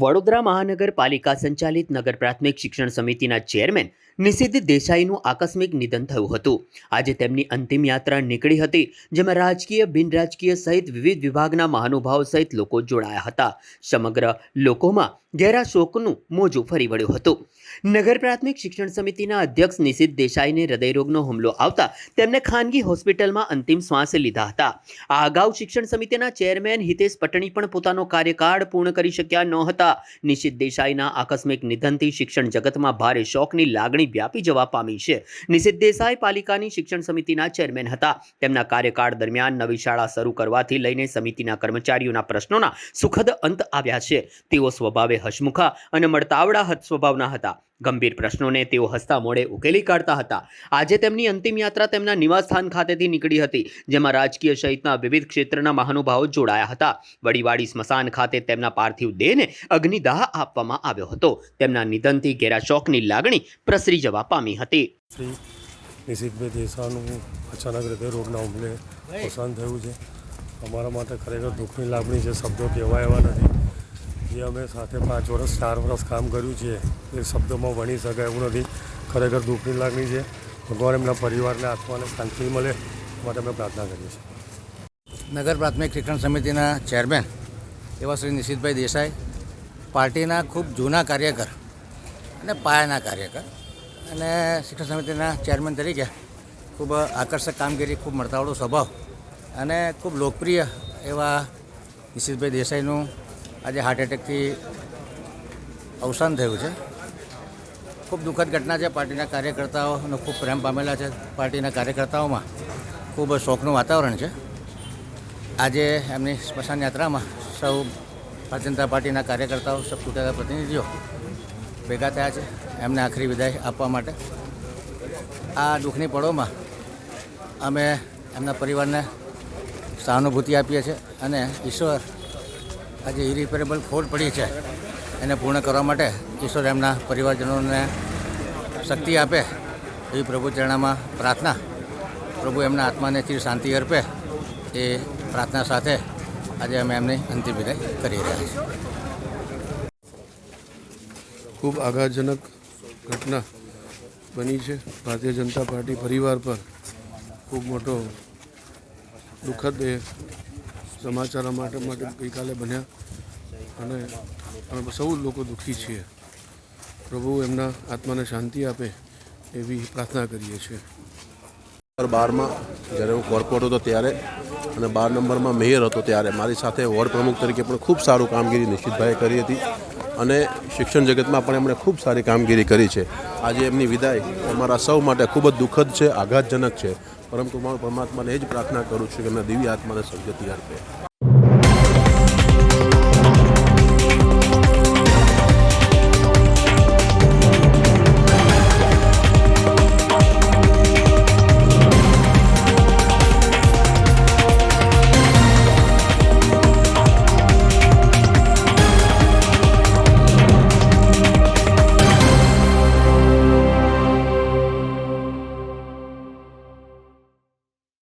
વડોદરા મહાનગરપાલિકા સંચાલિત નગર પ્રાથમિક શિક્ષણ સમિતિના ચેરમેન નિષિદ્ધ દેસાઈનું આકસ્મિક નિધન થયું હતું. આજે તેમની અંતિમ યાત્રા નીકળી હતી, જેમાં રાજકીય, બિન રાજકીય સહિત વિવિધ વિભાગના મહાનુભાવ સહિત લોકો જોડાયા હતા. સમગ્ર લોકોમાં ઘેરા શોકનું મોજું ફરી વળ્યું હતું. નગર પ્રાથમિક શિક્ષણ સમિતિના અધ્યક્ષ નિષિદ્ધ દેસાઈને હૃદયરોગનો હુમલો આવતા તેમને ખાનગી હોસ્પિટલમાં અંતિમ શ્વાસ લીધા હતા. આ અગાઉ શિક્ષણ સમિતિના ચેરમેન હિતેશ પટણી પણ પોતાનો કાર્યકાળ પૂર્ણ કરી શક્યા ન હતા નિશિત દેસાઈના આકસ્મિક નિધનથી શિક્ષણ જગતમાં ભારે શોકની લાગણી વ્યાપી જવા પામી છે. નિશિત દેસાઈ પાલિકાની શિક્ષણ સમિતિના ચેરમેન હતા. તેમના કાર્યકાળ દરમિયાન નવી શાળા શરૂ કરવાથી લઈને સમિતિના કર્મચારીઓના પ્રશ્નોના સુખદ અંત આવ્યા છે. તેઓ સ્વભાવે હસમુખા અને મળતાવડા સ્વભાવના હતા. ગંભીર પ્રશ્નોને તેઓ હસતા મોડે ઉકેલી કાઢતા હતા. આજે તેમની અંતિમ યાત્રા તેમના નિવાસસ્થાન ખાતેથી નીકળી હતી, જેમાં રાજકીય સહિતના વિવિધ ક્ષેત્રના મહાનુભાવો જોડાયા હતા. વડીવાડી સ્મશાન ખાતે તેમના પાર્થિવ દેહને અગ્નિદાહ આપવામાં આવ્યો હતો. તેમના નિધનથી ઘેરા શોકની લાગણી પ્રસરી જવા પામી હતી. શ્રી નિશિતભાઈ અચાનક રોગના અવસાન થયું છે. અમારા માટે ખરેખર દુઃખની લાગણી છે, શબ્દો કહેવાય એવા નથી. જે અમે સાથે પાંચ વર્ષ ચાર વર્ષ કામ કર્યું છે. એ શબ્દોમાં વણી શકાય એવું નથી. ખરેખર દુઃખની લાગણી છે. ભગવાન એમના પરિવારને આત્માને શાંતિ મળે માટે અમે પ્રાર્થના કરીએ છીએ. નગર પ્રાથમિક શિક્ષણ સમિતિના ચેરમેન એવા શ્રી નિશિતભાઈ દેસાઈ, પાર્ટીના ખૂબ જૂના કાર્યકર અને પાયાના કાર્યકર અને શિક્ષણ સમિતિના ચેરમેન તરીકે ખૂબ આકર્ષક કામગીરી, ખૂબ મળતાવડો સ્વભાવ અને ખૂબ લોકપ્રિય એવા નિશિતભાઈ દેસાઈનું આજે હાર્ટ એટેકથી અવસાન થયું છે. ખૂબ દુઃખદ ઘટના છે. પાર્ટીના કાર્યકર્તાઓનો ખૂબ પ્રેમ પામેલા છે. પાર્ટીના કાર્યકર્તાઓમાં ખૂબ શોખનું વાતાવરણ છે. આજે એમની સ્મશાન યાત્રામાં સૌ ભારતીય જનતા પાર્ટીના કાર્યકર્તાઓ, સૌ ચૂંટાયેલા પ્રતિનિધિઓ ભેગા થયા છે. એમને આખરી વિદાય આપવા માટે. આ દુઃખની પળોમાં અમે એમના પરિવારને સહાનુભૂતિ આપીએ છીએ અને ઈશ્વર આજે ઇરિપેરેબલ ખોટ પડી છે. એને પૂર્ણ કરવા માટે ઈશ્વર એમના પરિવારજનોને શક્તિ આપે એવી પ્રભુ ચરણામાં પ્રાર્થના. પ્રભુ એમના આત્માને ચીર શાંતિ અર્પે એ પ્રાર્થના સાથે આજે અમે એમની અંતિમ વિદાય કરી રહ્યા છીએ. ખૂબ આઘાતજનક ઘટના બની છે. ભારતીય જનતા પાર્ટી પરિવાર પર ખૂબ મોટો દુઃખદ સમાચાર માટે માટે ગઈકાલે બન્યા. અને અમે સૌ લોકો દુઃખી છીએ. પ્રભુ એમના આત્માને શાંતિ આપે એવી પ્રાર્થના કરીએ છીએ. બારમાં જ્યારે હું કોર્પોરેટ હતો ત્યારે અને બાર નંબરમાં મેયર હતો ત્યારે મારી સાથે વોર્ડ પ્રમુખ તરીકે પણ ખૂબ સારું કામગીરી નિશ્ચિતભાઈએ કરી હતી. અને શિક્ષણ જગતમાં પણ એમણે ખૂબ સારી કામગીરી કરી છે. આજે એમની વિદાય અમારા સૌ માટે ખૂબ જ દુઃખદ છે, આઘાતજનક છે. પરંતુ હું પરમાત્માને એ જ પ્રાર્થના કરું છું કે એમના દિવ્ય આત્માને સદગતિ આપે